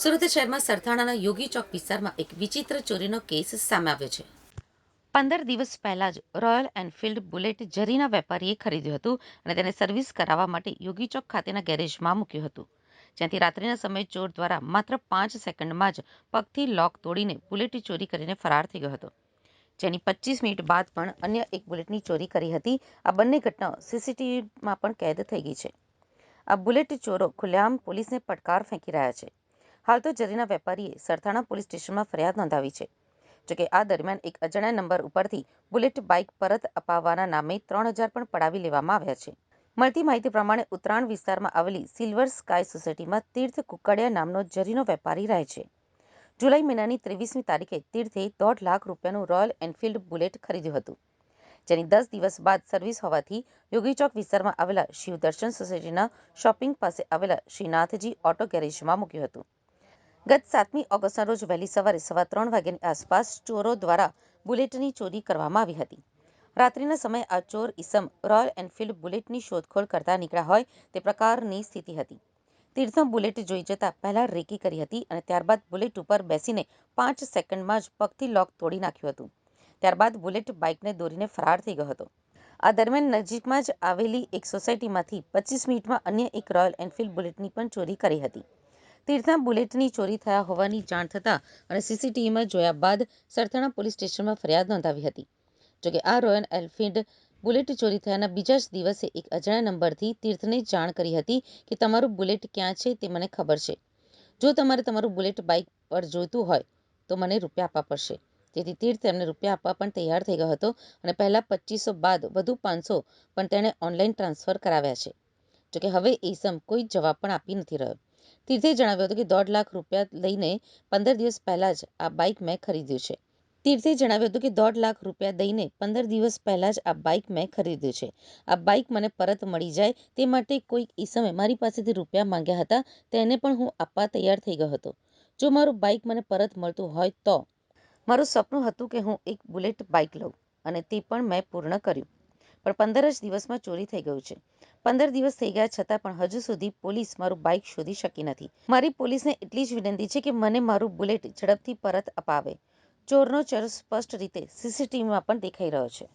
સુરત શહેરમાં સરથાણાના યોગી ચોક વિસ્તારમાં એક વિચિત્ર ચોરીનો કેસ સામે આવ્યો છે. પંદર દિવસ પહેલા જ રોયલ એનફિલ્ડ બુલેટ જરીના વેપારીએ ખરીદ્યું હતું અને તેને સર્વિસ કરાવવા માટે યોગી ચોક ખાતેના ગેરેજમાં મૂક્યું હતું. જ્યાંથી રાત્રિના સમયે ચોર દ્વારા માત્ર પાંચ સેકન્ડમાં જ પગથી લોક તોડીને બુલેટ ચોરી કરીને ફરાર થઈ ગયો હતો. જેની પચીસ મિનિટ બાદ પણ અન્ય એક બુલેટની ચોરી કરી હતી. આ બંને ઘટનાઓ સીસીટીવીમાં પણ કેદ થઈ ગઈ છે. આ બુલેટ ચોરો ખુલ્લેઆમ પોલીસને પડકાર ફેંકી રહ્યા છે. હાલ તો જરીના વેપારીએ સરથાણા પોલીસ સ્ટેશનમાં ફરિયાદ નોંધાવી છે. જોકે આ દરમિયાન એક અજાણ્યા નંબર ઉપરથી બુલેટ બાઇક પરત અપાવવાના નામે ત્રણ હજાર પણ પડાવી લેવામાં આવ્યા છે. મળતી માહિતી પ્રમાણે ઉત્તરાયણ વિસ્તારમાં આવેલી સિલ્વર સ્કાય સોસાયટીમાં તીર્થ કુકડિયા નામનો જરીનો વેપારી રહે છે. જુલાઈ મહિનાની ત્રેવીસમી તારીખે તીર્થે દોઢ લાખ રૂપિયાનું રોયલ એનફિલ્ડ બુલેટ ખરીદ્યું હતું. જેની દસ દિવસ બાદ સર્વિસ હોવાથી યોગીચોક વિસ્તારમાં આવેલા શિવદર્શન સોસાયટીના શોપિંગ પાસે આવેલા શ્રીનાથજી ઓટો ગેરેજમાં મૂક્યું હતું. ગત સાતમી ઓગસ્ટના રોજ વહેલી સવારે સવા ત્રણ વાગ્યાની આસપાસ ચોરો દ્વારા બુલેટની ચોરી કરવામાં આવી હતી. રાત્રિના સમયે આ ચોર ઈસમ રોયલ એનફિલ્ડ બુલેટની શોધખોળ કરતા નીકળ્યા હોય તે પ્રકારની સ્થિતિ હતી. તીર્થમ બુલેટ જોઈ જતા પહેલા રેકી કરી હતી અને ત્યારબાદ બુલેટ ઉપર બેસીને પાંચ સેકન્ડમાં જ પગથી લોક તોડી નાખ્યું હતું. ત્યારબાદ બુલેટ બાઇકને દોરીને ફરાર થઈ ગયો હતો. આ દરમિયાન નજીકમાં જ આવેલી એક સોસાયટીમાંથી પચીસ મિનિટમાં અન્ય એક રોયલ એન્ફિલ્ડ બુલેટની પણ ચોરી કરી હતી. તીર્થના બુલેટની ચોરી થયા હોવાની જાણ થતાં અને સીસીટીવીમાં જોયા બાદ સરથાણા પોલીસ સ્ટેશનમાં ફરિયાદ નોંધાવી હતી. જોકે આ રોયલ એલફિલ્ડ બુલેટ ચોરી થયાના બીજા જ દિવસે એક અજાણ્યા નંબરથી તીર્થને જાણ કરી હતી કે તમારું બુલેટ ક્યાં છે તે મને ખબર છે. જો તમારે તમારું બુલેટ બાઇક પર જોઈતું હોય તો મને રૂપિયા આપવા પડશે. તેથી તીર્થ તેમને રૂપિયા આપવા પણ તૈયાર થઈ ગયો હતો અને પહેલા પચીસો બાદ વધુ પાંચસો પણ તેણે ઓનલાઈન ટ્રાન્સફર કરાવ્યા છે. જોકે હવે ઈસમ કોઈ જવાબ પણ આપી નથી રહ્યો. તીર્થે જણાવ્યું હતું કે દોઢ લાખ રૂપિયા લઈને પંદર દિવસ પહેલા જ આ બાઇક મેં ખરીદ્યું છે. તીર્થે જણાવ્યું હતું કે દોઢ લાખ રૂપિયા દઈને પંદર દિવસ પહેલા જ આ બાઇક મેં ખરીદ્યું છે. આ બાઇક મને પરત મળી જાય તે માટે કોઈક ઈસમે મારી પાસેથી રૂપિયા માંગ્યા હતા, તેને પણ હું આપવા તૈયાર થઈ ગયો હતો. જો મારું બાઇક મને પરત મળતું હોય તો મારું સપનું હતું કે હું એક બુલેટ બાઇક લઉં અને તે પણ મેં પૂર્ણ કર્યું. પણ પંદર જ દિવસમાં ચોરી થઈ ગયું છે. પંદર દિવસ થઈ ગયા છતાં પણ હજુ સુધી પોલીસ મારું બાઇક શોધી શકી નથી. મારી પોલીસને એટલી જ વિનંતી છે કે મને મારું બુલેટ ઝડપથી પરત અપાવે. ચોરનો ચર સ્પષ્ટ રીતે સીસીટીવીમાં પણ દેખાઈ રહ્યો છે.